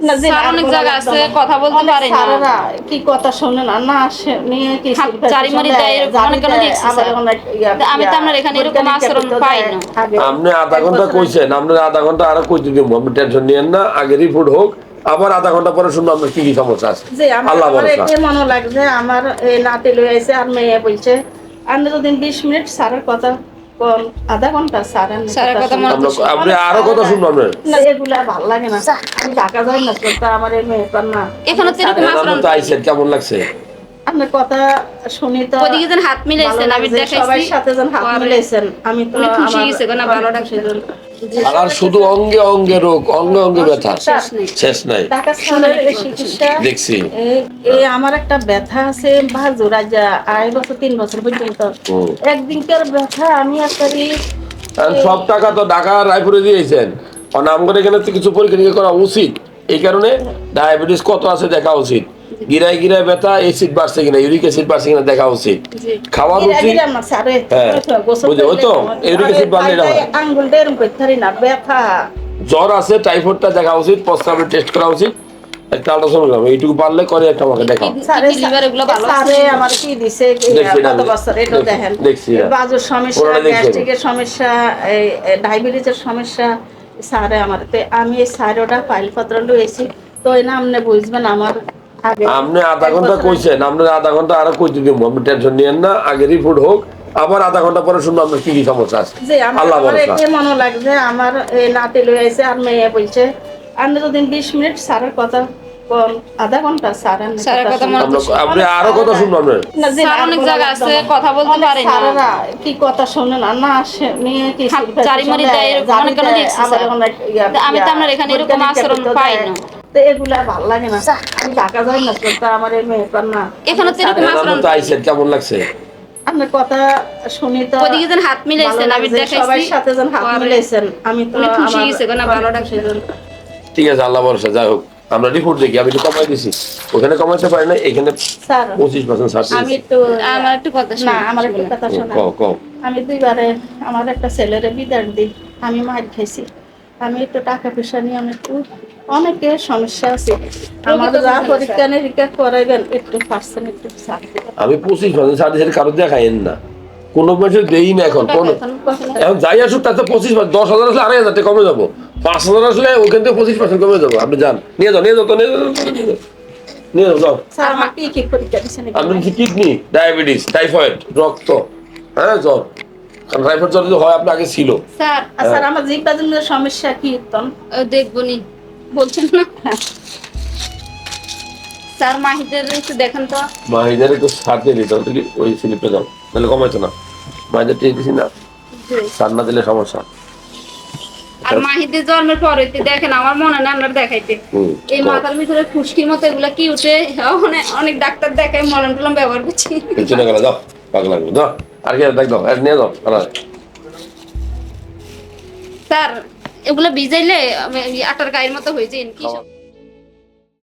না, অনেক জায়গা আছে, কথা বলতে পারে না। কি কথা শোনে না না নিয়ে কি হাত মারি দেয়, অনেক কেন দেয়, দেখছি, আবার স্যার। অনেক তা আমি তো আপনার এখানে এরকম আচরণ পাই না। আপনি আধা ঘণ্টা কইছেন আপনার আধা ঘণ্টা আরও কইতে দিব আপনি টেনশন নিয়েন না আগে রিপোর্ট হোক আবার আধা ঘণ্টা পরে শুনব আপনার কি কি সমস্যা আছে যে আমার আল্লাহ মনে লাগছে আমার এই নাতি লয়ে আইছে আর মেয়ে বলছে আপনি যদি বিশ মিনিট স্যারের কথা আধা ঘণ্টা স্যারের কথা আমরা হচ্ছে। আপনি আরও কথা শুনব আপনার না এগুলা ভালো লাগে না। আমি ঢাকা যাই না তো আমার এই মেয়ে না। এখানে তো এরকম আপনি তো আইছেন কেমন লাগছে? আপনার কথা শুনি তো ওদিকে যেন হাত মিলাইছেন আমি দেখাইছি। সবার সাথে যেন হাত মিলাইছেন। আমি তো খুশি গেছে না, ভালো লাগছে। আর শুধু অঙ্গে অঙ্গে রোগ অঙ্গে অঙ্গে ব্যথা। শেষ নাই। দেখছি। এই- আমার একটা ব্যথা আছে ভাজু রাজা আড়াই বছর তিন বছর পর্যন্ত। একদিনকার ব্যথা? আমি একটা সব টাকা তো ঢাকা রায়পুরে দিয়েছেন। আর নাম করে এখানে কিছু পরীক্ষা করা উচিত। এই কারণে ডায়াবেটিস কত আছে দেখা উচিত। গিরায় গিরায় ব্যথা এসিড বাড়ছে কিনা ইউরিক অ্যাসিড বাড়ছে কিনা দেখা উচিত। জি। খাওয়া উচিত স্যারে হ্যাঁ, বুঝে, ওই তো, এরকম বাড়লে এটা হয়। জ্বর আছে টাইফয়েডটা দেখা উচিত প্রস্তাবের টেস্ট করা উচিত। একটা আল্ট্রাসাউন্ড এইটুকু পারলে করে একটা আমাকে দেখাও। স্যারে। স্যারে আমার কি দিছে। বছর এটা দেখেন। বাজুর সমস্যা। গ্যাস্ট্রিকের ডায়াবেটিসের সমস্যা স্যারে আমার তো আমি এই স্যারোটা ফাইল পত্র লইছি। তো এই না আপনি বুঝবেন আমার আপনি আধা ঘণ্টা কইছেন আপনার আধা ঘণ্টা আরও কইতে দিব আপনি টেনশন নিয়েন না আগে রিপোর্ট হোক আবার আধা ঘণ্টা পরে শুনব আপনার কি কি সমস্যা আছে আল্লাহ মনে লাগছে আমার এই নাতি লয়ে আইছে আর মেয়ে বলছে আপনি যদি বিশ মিনিট স্যারের কথা আধা ঘণ্টা স্যার কথা আমরা হচ্ছে। আপনি আরও কথা শুনব আপনার না, যে স্যার অনেক বলা জায়গা আছে, কথা বলতে অনেক পারে না। কি কথা শোনে না না আসে নিয়ে কি হাত মারি দেয়, এরকম অনেক দেখছি, আবার স্যার। অনেক তা আমি তো আপনার এখানে এরকম আচরণ পাই না। তো এগুলা ভালো লাগে না। আমি ঢাকা যাই না তো আমার এই মেয়ে না। এখানে তো এরকম আপনি তো আইছেন কেমন লাগছে? আপনার কথা শুনি তো ওদিকে যেন হাত মিলাইছেন আমি দেখাইছি। সবার সাথে যেন হাত মিলাইছেন। আমি তো খুশি আমার- না, ভালো লাগছে। ঠিক আছে আল্লাহ ভরসা যাই হোক। আমরা রিপোর্ট দেখি আমি কমাই দিছি। ওখানে কমাইতে পারি না এখানে পঁচিশ পার্সেন্ট ছাড় আমি একটু আমার একটু কথা না শুনুন, আমার একটু শুনুন। কথা শোনা। কও কও। আমি দুইবারে আমার একটা ছেলেরে বিদার দিই আমি মার খাইছি। আমি একটু টাকা পয়সা নিয়ে আমি একটু অনেকের সমস্যা আছে। আমার যা পরীক্ষা নিরীক্ষা করাইবেন একটু পার্সেন্ট একটু আমি পঁচিশ পার্সেন্ট ছাড় দিয়েছি কারও দেখাইন না। কোনো মানুষের দেই না এখন কোন এখন যাই আসুক তাতে পঁচিশ পার্সেন্ট দশ হাজার আসলে আড়াই হাজার টাকা কমে যাব। পাঁচ হাজার আসলে ওখান থেকে পঁচিশ পার্সেন্ট কমে যাব। আপনি যান। নিয়ে যাও নিয়ে যাও তো নিয়ে যাও নিয়ে যাও। যাও যাও। স্যার আমার কি কি পরীক্ষা দিচ্ছেন আপনি কি কিডনি? ডায়াবেটিস টাইফয়েড রক্ত। হ্যাঁ জ্বর। কারণ টাইফয়েড জ্বর যদি হয় আপনার আগে ছিল। স্যার স্যার আমার সমস্যা কি বলছেন না? স্যার মাহিদের একটু দেখেন তো। মাহিদের একটু সার দিয়ে দিতে হবে ওই স্লিপটা যাও। তাহলে কমাইতো না। মাহিদের দিছি না। সার না দিলে সমস্যা। আর মাহিদের জন্মের পর দেখেন আমার মনে না আপনার দেখাইতে। এই মাথার ভিতরে খুশকির মতো এগুলা কি উঠে? অনেক অনেক ডাক্তার দেখায় মলম টলম ব্যবহার করছি। যাও। পাগলা লাগবে যাও আর কি দেখ দাও নিয়ে দাও স্যার এগুলো ভিজাইলে আটার গায়ের মতো হয়ে যায় কি